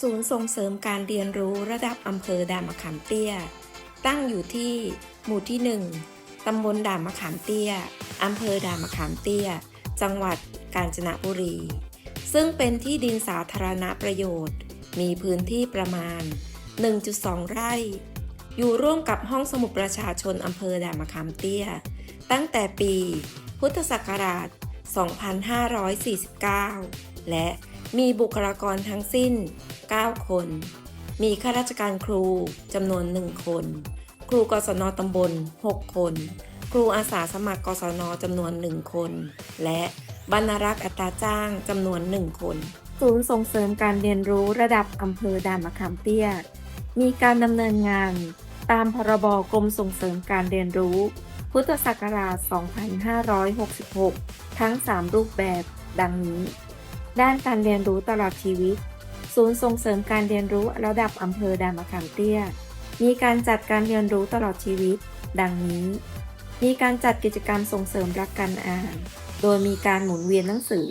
ศูนย์ส่งเสริมการเรียนรู้ระดับอำเภอด่านมะขามเตี้ย ตั้งอยู่ที่ หมู่ที่ 1 ตำบลด่านมะขามเตี้ย อำเภอด่านมะขามเตี้ย จังหวัดกาญจนบุรี ซึ่งเป็นที่ดินสาธารณประโยชน์ มีพื้นที่ประมาณ 1.2 ไร่ อยู่ร่วมกับห้องสมุดประชาชนอำเภอด่านมะขามเตี้ย ตั้งแต่ปี พุทธศักราช 2549 และ มีบุคลากรทั้งสิ้น 9 คน มีข้าราชการครูจำนวน 1 คน ครูกศนตำบล 6 คน ครูอาสาสมัครกศนจำนวน 1 คน และบรรณรักษ์อัตราจ้างจำนวน 1 คน ศูนย์ส่งเสริมการเรียนรู้ระดับอำเภอด่านมะขามเตี้ย มีการดำเนินงาน ตามพรบกรมส่งเสริมการเรียนรู้ พุทธศักราช 2566 ทั้ง 3 รูปแบบดังนี้ ด้านการเรียนรู้ตลอดชีวิต ศูนย์ส่งเสริมการเรียนรู้ระดับอำเภอดามะขามเตี้ย มีการจัดการเรียนรู้ตลอดชีวิต ดังนี้ มีการจัดกิจกรรมส่งเสริมรักการอ่าน โดยมีการหมุนเวียนหนังสือ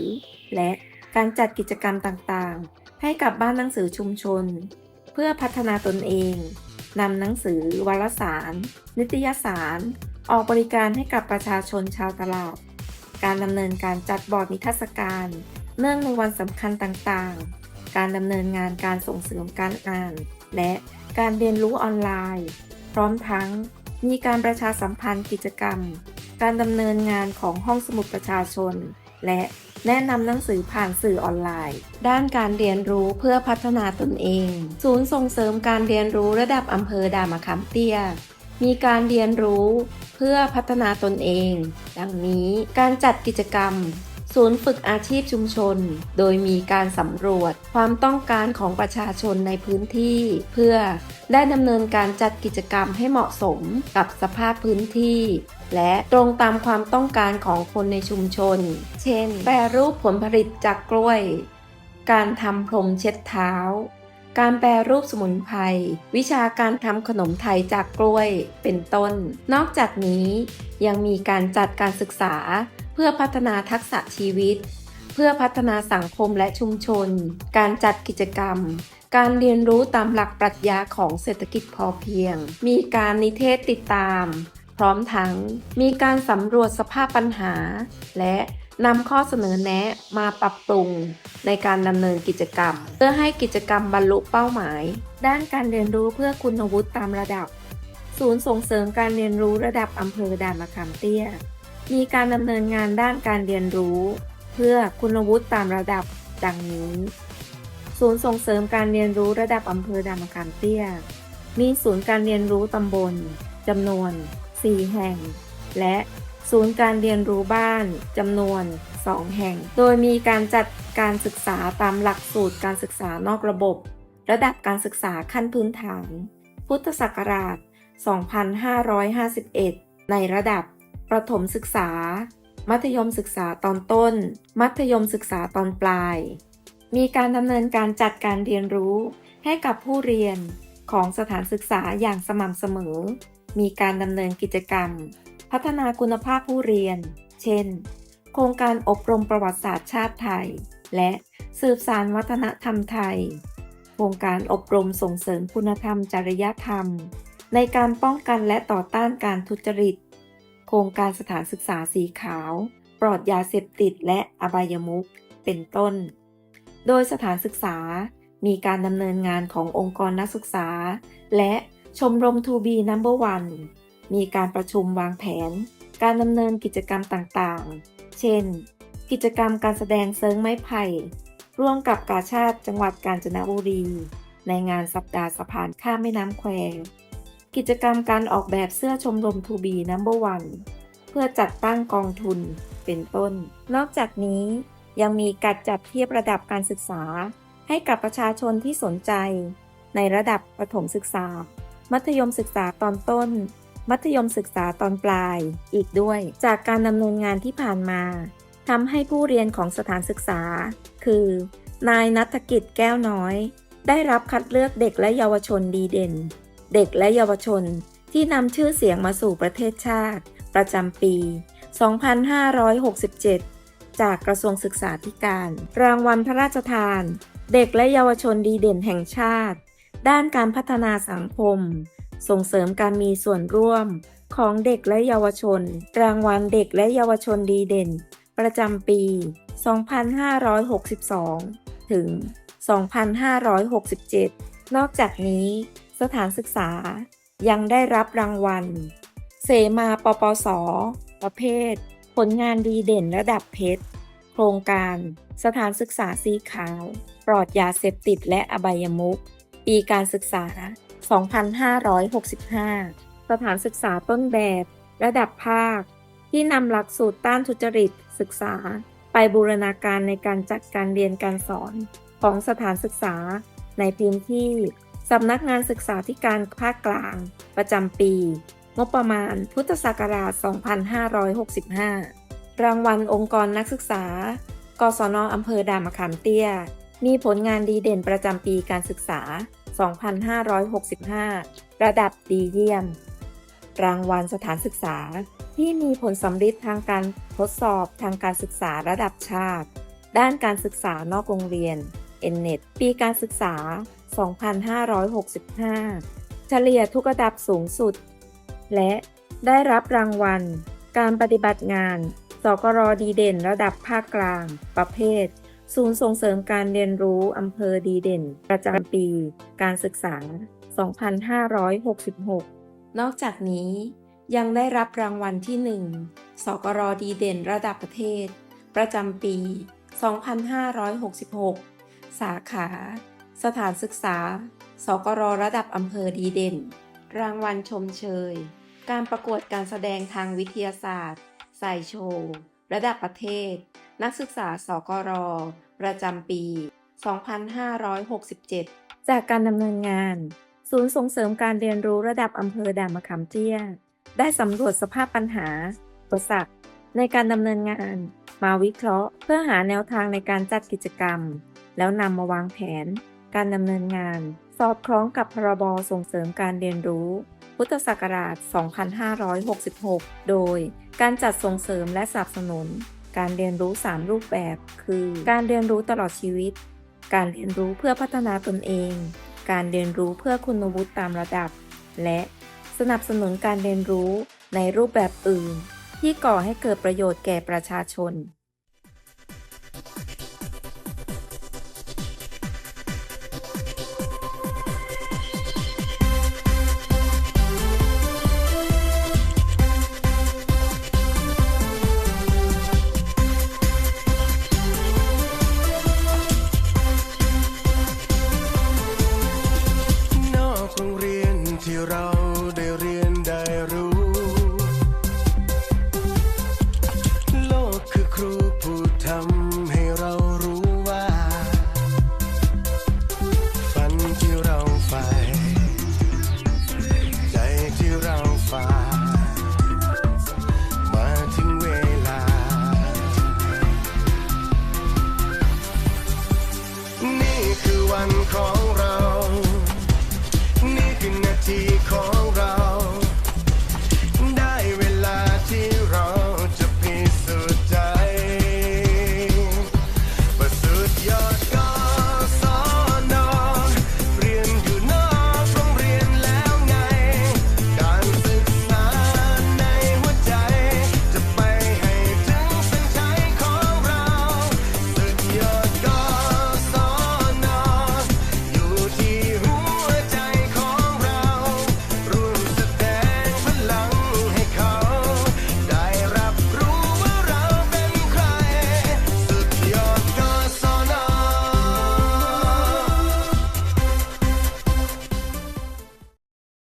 และการจัดกิจกรรมต่างๆ ให้กับบ้านหนังสือชุมชน เพื่อพัฒนาตนเองนำหนังสือ วารสาร นิตยสาร ออกบริการให้กับประชาชนชาวตลาด การดำเนินการจัดบอร์ดนิทรรศการ เนื่องในวันสำคัญต่างๆ การดำเนินงานการส่งเสริมการอ่าน และการเรียนรู้ออนไลน์ พร้อมทั้งมีการประชาสัมพันธ์กิจกรรม การดำเนินงานของห้องสมุดประชาชน และแนะนำหนังสือผ่านสื่อออนไลน์ ด้านการเรียนรู้เพื่อพัฒนาตนเอง ศูนย์ส่งเสริมการเรียนรู้ระดับอำเภอดามะขามเตี้ย มีการเรียนรู้เพื่อพัฒนาตนเอง ดังนี้การจัดกิจกรรม ศูนย์ฝึกอาชีพชุมชน โดยมีการสำรวจความต้องการของประชาชนในพื้นที่ เพื่อได้ดำเนินการจัดกิจกรรมให้เหมาะสมกับสภาพพื้นที่ และตรงตามความต้องการของคนในชุมชน เช่น แปรรูปผลผลิตจากกล้วย การทำพรมเช็ดเท้า การแปรรูปสมุนไพร วิชาการทำขนมไทยจากกล้วย เป็นต้น นอกจากนี้ยังมีการจัดการศึกษา พื่อพัฒนาทักษะชีวิต เพื่อพัฒนาสังคมและชุมชน การจัดกิจกรรม การเรียนรู้ตามหลักปรัชญาของเศรษฐกิจพอเพียง มีการนิเทศติดตาม พร้อมทั้งมีการสำรวจสภาพปัญหา และนำข้อเสนอแนะมาปรับปรุงในการดำเนินกิจกรรม เพื่อให้กิจกรรมบรรลุเป้าหมาย ด้านการเรียนรู้เพื่อคุณวุฒิตามระดับ ศูนย์ส่งเสริมการเรียนรู้ระดับอำเภอด่านมะขามเตี้ย มีการดำเนินงานด้านการเรียนรู้ เพื่อคุณวุฒิตามระดับดังนี้ ศูนย์ส่งเสริมการเรียนรู้ระดับอำเภอด่านมะขามเตี้ย มีศูนย์การเรียนรู้ตำบลจำนวน 4 แห่ง และศูนย์การเรียนรู้บ้านจำนวน 2 แห่ง โดยมีการจัดการศึกษาตามหลักสูตรการศึกษานอกระบบ ระดับการศึกษาขั้นพื้นฐาน พุทธศักราช 2551 ในระดับ ประถมศึกษา มัธยมศึกษาตอนต้น มัธยมศึกษาตอนปลาย มีการดำเนินการจัดการเรียนรู้ ให้กับผู้เรียนของสถานศึกษาอย่างสม่ำเสมอ มีการดำเนินกิจกรรม พัฒนาคุณภาพผู้เรียน เช่น โครงการอบรมประวัติศาสตร์ชาติไทย และสืบสารวัฒนธรรมไทย โครงการอบรมส่งเสริมคุณธรรมจริยธรรม ในการป้องกันและต่อต้านการทุจริต โครงการสถานศึกษาสีขาว ปลอดยาเสพติดและอบายมุขเป็นต้น โดยสถานศึกษามีการดำเนินงานขององค์กรนักศึกษา และชมรม To be Number One มีการประชุมวางแผน การดำเนินกิจกรรมต่างๆ เช่น กิจกรรมการแสดงเซิงไม้ไผ่ ร่วมกับกาชาติจังหวัดกาญจนบุรี ในงานสัปดาห์สะพานข้ามแม่น้ำแคว กิจกรรมการออกแบบเสื้อชมรม To be Number One เพื่อจัดตั้งกองทุนเป็นต้น นอกจากนี้ยังมีการจัดเทียบระดับการศึกษา ให้กับประชาชนที่สนใจ ในระดับประถมศึกษา มัธยมศึกษาตอนต้น มัธยมศึกษาตอนปลายอีกด้วย จากการดำเนินงานที่ผ่านมาทำให้ผู้เรียนของสถานศึกษา คือ นายนัฐกิจแก้วน้อย ได้รับคัดเลือกเด็กและเยาวชนดีเด่น เด็กและเยาวชนที่นำชื่อเสียงมาสู่ประเทศชาติ ประจำปี 2567 จากกระทรวงศึกษาธิการ รางวัลพระราชทาน เด็กและเยาวชนดีเด่นแห่งชาติ ด้านการพัฒนาสังคม ส่งเสริมการมีส่วนร่วมของเด็กและเยาวชน รางวัลเด็กและเยาวชนดีเด่น ประจำปี 2562 ถึง 2567 นอกจากนี้ สถานศึกษา ยังได้รับรางวัล เสมาปปส ประเภท ผลงานดีเด่นระดับเพชร โครงการ สถานศึกษาสีขาว ปลอดยาเสพติดและอบายมุขปีการศึกษา 2565 สถานศึกษาต้นแบบ ระดับภาค ที่นำหลักสูตรต้านทุจริต ศึกษา ไปบูรณาการในการจัดการเรียนการสอนของสถานศึกษาในพื้นที่ สำนักงานศึกษาธิการภาคกลาง ประจำปี งบประมาณ พุทธศักราช 2565 รางวัลองค์กรนักศึกษา กศนอำเภอดามะขามเตี้ย มีผลงานดีเด่นประจำปีการศึกษา 2565 ระดับดีเยี่ยม รางวัลสถานศึกษาที่มีผลสำฤทธิ์ทางการทดสอบทางการศึกษาระดับชาติ ด้านการศึกษานอกโรงเรียน NNET ปีการศึกษา 2565 เฉลี่ยทุกระดับสูงสุด และได้รับรางวัล การปฏิบัติงาน สกรดีเด่นระดับภาคกลาง ประเภท ศูนย์ส่งเสริมการเรียนรู้อำเภอดีเด่น ประจำปี การศึกษา 2566 นอกจากนี้ยังได้รับรางวัลที่ 1 สกรดีเด่นระดับประเทศ ประจำปี 2566 สาขา สถานศึกษา สกรระดับอำเภอดีเด่น รางวัลชมเชย การประกวดการแสดงทางวิทยาศาสตร์ สายโชว์ ระดับประเทศ นักศึกษา สกร ประจำปี 2567 จากการดำเนินงาน ศูนย์ส่งเสริมการเรียนรู้ระดับอำเภอด่านมะขามเตี้ย ได้สำรวจสภาพปัญหาอุปสรรคในการดำเนินงาน มาวิเคราะห์ เพื่อหาแนวทางในการจัดกิจกรรม แล้วนำมาวางแผน การดำเนินงาน สอดคล้องกับพรบส่งเสริมการเรียนรู้ พุทธศักราช 2566 โดยการจัดส่งเสริมและสนับสนุน การเรียนรู้ 3 รูปแบบ คือ การเรียนรู้ตลอดชีวิต การเรียนรู้เพื่อพัฒนาตนเอง การเรียนรู้เพื่อคุณวุฒิตามระดับ และสนับสนุนการเรียนรู้ในรูปแบบอื่น ที่ก่อให้เกิดประโยชน์แก่ประชาชน